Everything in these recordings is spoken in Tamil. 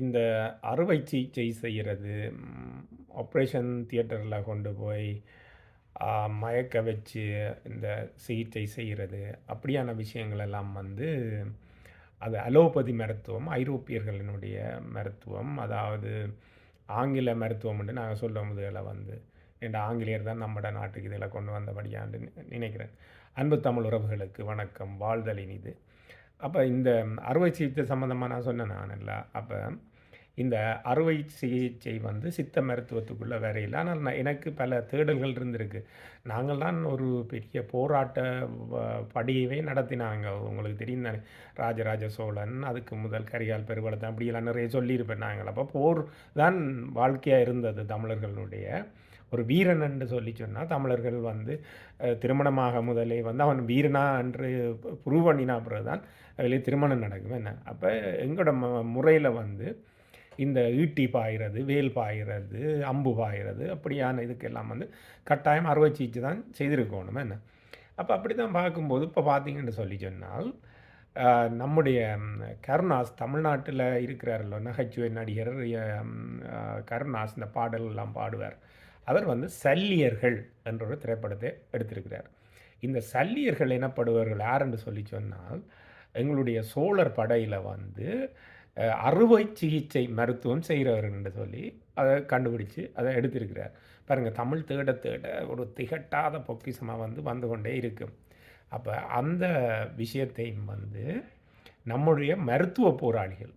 இந்த அறுவை சிகிச்சை செய்கிறது ஆப்ரேஷன் தியேட்டரில் கொண்டு போய் மயக்க வச்சு இந்த சிகிச்சை செய்கிறது. அப்படியான விஷயங்கள் எல்லாம் வந்து அது அலோபதி மருத்துவம் ஐரோப்பியர்களினுடைய மருத்துவம். அதாவது ஆங்கில மருத்துவம் என்று நாங்கள் சொல்லும் முதல்ல வந்து என்ற ஆங்கிலேயர் தான் நம்மட நாட்டுக்கு இதில் கொண்டு வந்தபடியாண்டு நினைக்கிறேன். அன்பு தமிழ் உறவுகளுக்கு வணக்கம். வாழ்தலின் இது. அப்போ இந்த அறுவை சிகிச்சை சம்மந்தமாக நான் சொன்னேன் நான் இல்லை அப்போ இந்த அறுவை சிகிச்சை வந்து சித்த மருத்துவத்துக்குள்ளே வேற இல்லை ஆனால் நான் எனக்கு பல தேடல்கள் இருந்திருக்கு. நாங்கள் தான் ஒரு பெரிய போராட்ட வ- படியவே நடத்தினாங்க. உங்களுக்கு தெரியும் தானே. ராஜராஜ சோழன் அதுக்கு முதல் கரிகால் பெருவளத்தன் அப்படியெல்லாம் நிறைய சொல்லியிருப்பேன் நாங்கள். அப்போ போர் தான் வாழ்க்கையாக இருந்தது தமிழர்களுடைய. ஒரு வீரன் என்று சொல்லி சொன்னால் தமிழர்கள் வந்து திருமணமாக முதலே வந்து அவன் வீரனா என்று ப்ரூவ் பண்ணினா பிறகு தான் அதில் திருமணம் நடக்கும். என்ன? அப்போ எங்களோட ம முறையில் வந்து இந்த ஈட்டி பாயிறது வேல் பாய்கிறது அம்பு பாய்கிறது அப்படியான இதுக்கெல்லாம் வந்து கட்டாயம் அறுவை சிகிச்சை தான் செய்திருக்கணும். என்ன? அப்போ அப்படி தான் பார்க்கும்போது இப்போ பார்த்தீங்கன்னு சொல்லி சொன்னால் நம்முடைய கருணாஸ் தமிழ்நாட்டில் இருக்கிறாரല്ലോ நகைச்சுவை நடிகர் கருணாஸ் இந்த பாடலெல்லாம் பாடுவார். அவர் வந்து சல்லியர்கள் என்ற ஒரு திரைப்படத்தை எடுத்திருக்கிறார். இந்த சல்லியர்கள் எனப்படுபவர்கள் யாருன்னு சொல்லி சொன்னால் எங்களுடைய சோழர் படையில் வந்து அறுவை சிகிச்சை மருத்துவம் செய்கிறவர் என்று சொல்லி அதை கண்டுபிடிச்சு அதை எடுத்திருக்கிறார். பாருங்கள் தமிழ் தேட தேட ஒரு திகட்டாத பொக்கிஷமாக வந்து வந்து கொண்டே இருக்கும் அப்போ அந்த விஷயத்தையும் வந்து நம்முடைய மருத்துவ போராளிகள்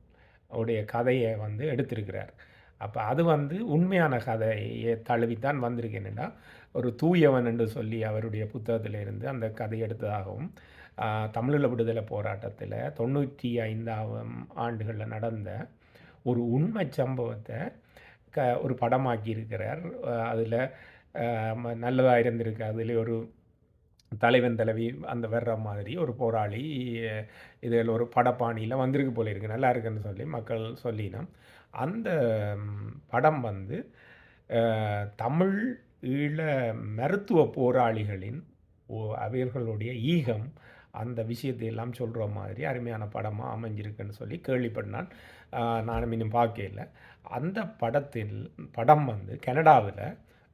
உடைய கதையை வந்து எடுத்திருக்கிறார். அப்போ அது வந்து உண்மையான கதையை தழுவித்தான் வந்திருக்கு. என்னென்னா ஒரு தூயவன் என்று சொல்லி அவருடைய புத்தகத்திலிருந்து அந்த கதை எடுத்ததாகவும் தமிழீழ விடுதலை போராட்டத்தில் தொண்ணூற்றி ஐந்தாம் ஆண்டுகளில் நடந்த ஒரு உண்மை சம்பவத்தை க ஒரு படமாக்கி இருக்கிறார் அதில் நல்லதாக இருந்திருக்கு. அதில் ஒரு தலைவன் தலைவி அந்த வர்ற மாதிரி ஒரு போராளி இதில் ஒரு படப்பாணியில் வந்திருக்கு போல இருக்குது நல்லா இருக்குன்னு சொல்லி மக்கள் சொல்லினோம். அந்த படம் வந்து தமிழ் ஈழ மருத்துவ போராளிகளின் ஓ- அவர்களுடைய ஈகம் அந்த விஷயத்தை எல்லாம் சொல்கிற மாதிரி அருமையான படமாக அமைஞ்சிருக்குன்னு சொல்லி கேள்விப்பட்டான். நானும் இன்னும் பார்க்கல அந்த படத்தில் படம் வந்து கனடாவில்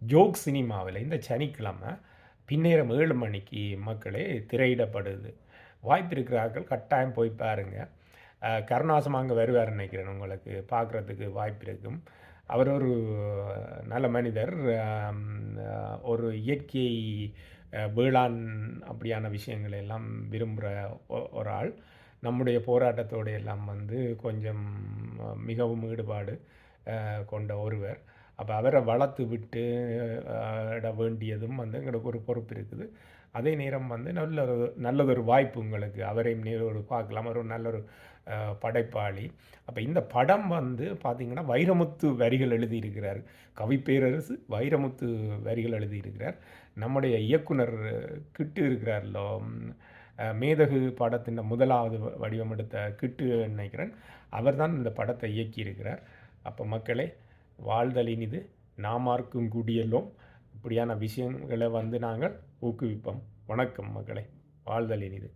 ஜோக் சினிமாவில் இந்த சனிக்கிழமை பின்னேரம் ஏழு மணிக்கு மக்களே திரையிடப்படுது. வாய்ப்பு இருக்கிறார்கள் கட்டாயம் போய் பாருங்கள் அஹ், கருணாசம் அங்கே வருவார் நினைக்கிறேன் உங்களுக்கு. பார்க்குறதுக்கு வாய்ப்பு இருக்கும். அவர் ஒரு நல்ல மனிதர். ஒரு இயற்கை வேளாண் அப்படியான விஷயங்களை எல்லாம் விரும்புகிற ஒரு ஆள். நம்முடைய போராட்டத்தோடு எல்லாம் வந்து கொஞ்சம் மிகவும் ஈடுபாடு கொண்ட ஒருவர். அப்போ அவரை வளர்த்து விட்டு இட வேண்டியதும் வந்து எங்களுக்கு ஒரு பொறுப்பு இருக்குது. அதே நேரம் வந்து நல்ல ஒரு நல்லதொரு வாய்ப்பு உங்களுக்கு. அவரையும் ஒரு பார்க்கலாம். ஒரு நல்ல ஒரு படைப்பாளி. அப்போ இந்த படம் வந்து பார்த்திங்கன்னா வைரமுத்து வரிகள் எழுதியிருக்கிறார். கவிப்பேரரசு வைரமுத்து வரிகள் எழுதியிருக்கிறார். நம்முடைய இயக்குனர் கிட்டு இருக்கிறார்லோ மேதகு படத்தின் முதலாவது வடிவம் எடுத்த கிட்டு நினைக்கிறேன். அவர்தான் இந்த படத்தை இயக்கியிருக்கிறார். அப்போ மக்களே வாழ்தலினிது நாமார்க்கும் குடியெல்லோம். இப்படியான விஷயங்களை வந்து நாங்கள் ஊக்குவிப்போம். வணக்கம் மக்களே. வாழ்தலினிது